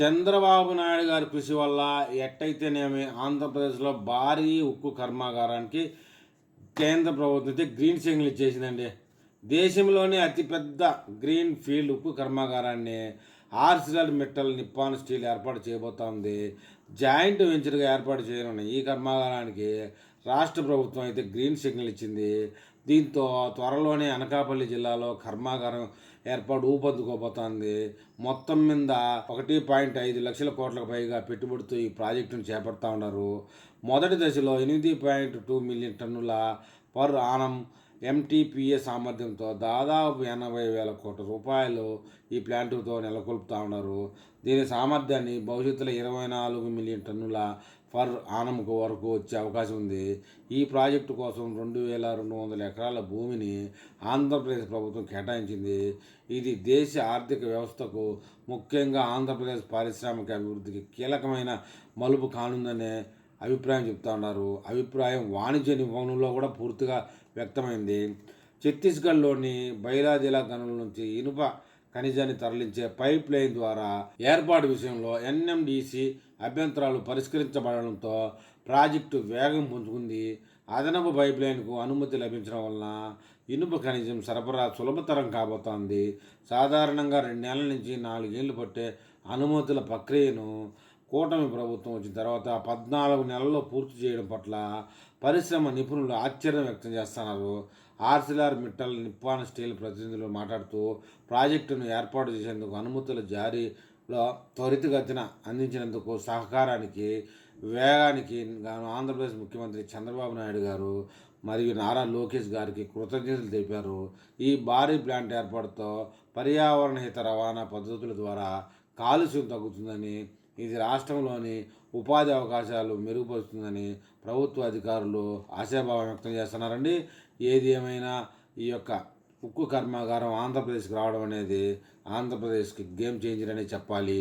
చంద్రబాబు నాయుడు గారి కృషి వల్ల ఎట్టయితేనేమి ఆంధ్రప్రదేశ్లో భారీ ఉక్కు కర్మాగారానికి కేంద్ర ప్రభుత్వం అయితే గ్రీన్ సిగ్నల్ ఇచ్చేసిందండి. దేశంలోనే అతిపెద్ద గ్రీన్ ఫీల్డ్ ఉక్కు కర్మాగారాన్ని ఆర్సిలర్ మెటల్ నిప్పాన్ స్టీల్ ఏర్పాటు చేయబోతోంది. జాయింట్ వెంచర్గా ఏర్పాటు చేయనున్న ఈ కర్మాగారానికి రాష్ట్ర ప్రభుత్వం అయితే గ్రీన్ సిగ్నల్ ఇచ్చింది. దీంతో త్వరలోనే అనకాపల్లి జిల్లాలో కర్మాగారం ఏర్పాటు ఊపందుకోబోతోంది. మొత్తం మీద ఒకటి పాయింట్ ఐదు లక్షల కోట్లకు పైగా పెట్టుబడితో ఈ ప్రాజెక్టును చేపడతా ఉన్నారు. మొదటి దశలో ఎనిమిది పాయింట్ టూ మిలియన్ టన్నుల పర్ ఆనం ఎంటీపీఏ సామర్థ్యంతో దాదాపు ఎనభై వేల కోట్ల రూపాయలు ఈ ప్లాంటుతో నెలకొల్పుతా ఉన్నారు. దీని సామర్థ్యాన్ని భవిష్యత్తులో ఇరవై నాలుగు మిలియన్ టన్నుల ఫర్ ఆనంకు వరకు వచ్చే అవకాశం ఉంది. ఈ ప్రాజెక్టు కోసం రెండు వేల రెండు వందల ఎకరాల భూమిని ఆంధ్రప్రదేశ్ ప్రభుత్వం కేటాయించింది. ఇది దేశ ఆర్థిక వ్యవస్థకు ముఖ్యంగా ఆంధ్రప్రదేశ్ పారిశ్రామిక అభివృద్ధికి కీలకమైన మలుపు కానుందనే అభిప్రాయం చెప్తా ఉన్నారు. అభిప్రాయం వాణిజ్య నిబంధనలో కూడా పూర్తిగా వ్యక్తమైంది. ఛత్తీస్గఢ్లోని బైరా జిల్లా గనుల నుంచి ఇనుప ఖనిజాన్ని తరలించే పైప్ లైన్ ద్వారా ఏర్పాటు విషయంలో ఎన్ఎండిసి అభ్యంతరాలు పరిష్కరించబడడంతో ప్రాజెక్టు వేగం పుంజుకుంది. అదనపు పైప్ లైన్కు అనుమతి లభించడం వలన ఇనుప ఖనిజం సరఫరా సులభతరం కాబోతోంది. సాధారణంగా రెండు నెలల నుంచి నాలుగేళ్ళు పట్టే అనుమతుల ప్రక్రియను కూటమి ప్రభుత్వం వచ్చిన తర్వాత పద్నాలుగు నెలల్లో పూర్తి చేయడం పట్ల పరిశ్రమ నిపుణులు ఆశ్చర్యం వ్యక్తం చేస్తున్నారు. ఆర్సిలార్ మిట్టల్ నిప్పాన్ స్టీల్ ప్రతినిధులు మాట్లాడుతూ ప్రాజెక్టును ఏర్పాటు చేసేందుకు అనుమతుల జారీలో త్వరితగతిన అందించినందుకు సహకారానికి వేగానికి గాను ఆంధ్రప్రదేశ్ ముఖ్యమంత్రి చంద్రబాబు నాయుడు గారు మరియు నారా లోకేష్ గారికి కృతజ్ఞతలు తెలిపారు. ఈ భారీ ప్లాంట్ ఏర్పాటుతో పర్యావరణ హిత రవాణా పద్ధతుల ద్వారా కాలుష్యం తగ్గుతుందని ఇది రాష్ట్రంలోని ఉపాధి అవకాశాలు మెరుగుపరుస్తుందని ప్రభుత్వ అధికారులు ఆశాభావం వ్యక్తం చేస్తున్నారండి. ఏది ఏమైనా ఈ యొక్క ఉక్కు కర్మాగారం ఆంధ్రప్రదేశ్కి రావడం అనేది ఆంధ్రప్రదేశ్కి గేమ్ చేంజర్ అనే చెప్పాలి.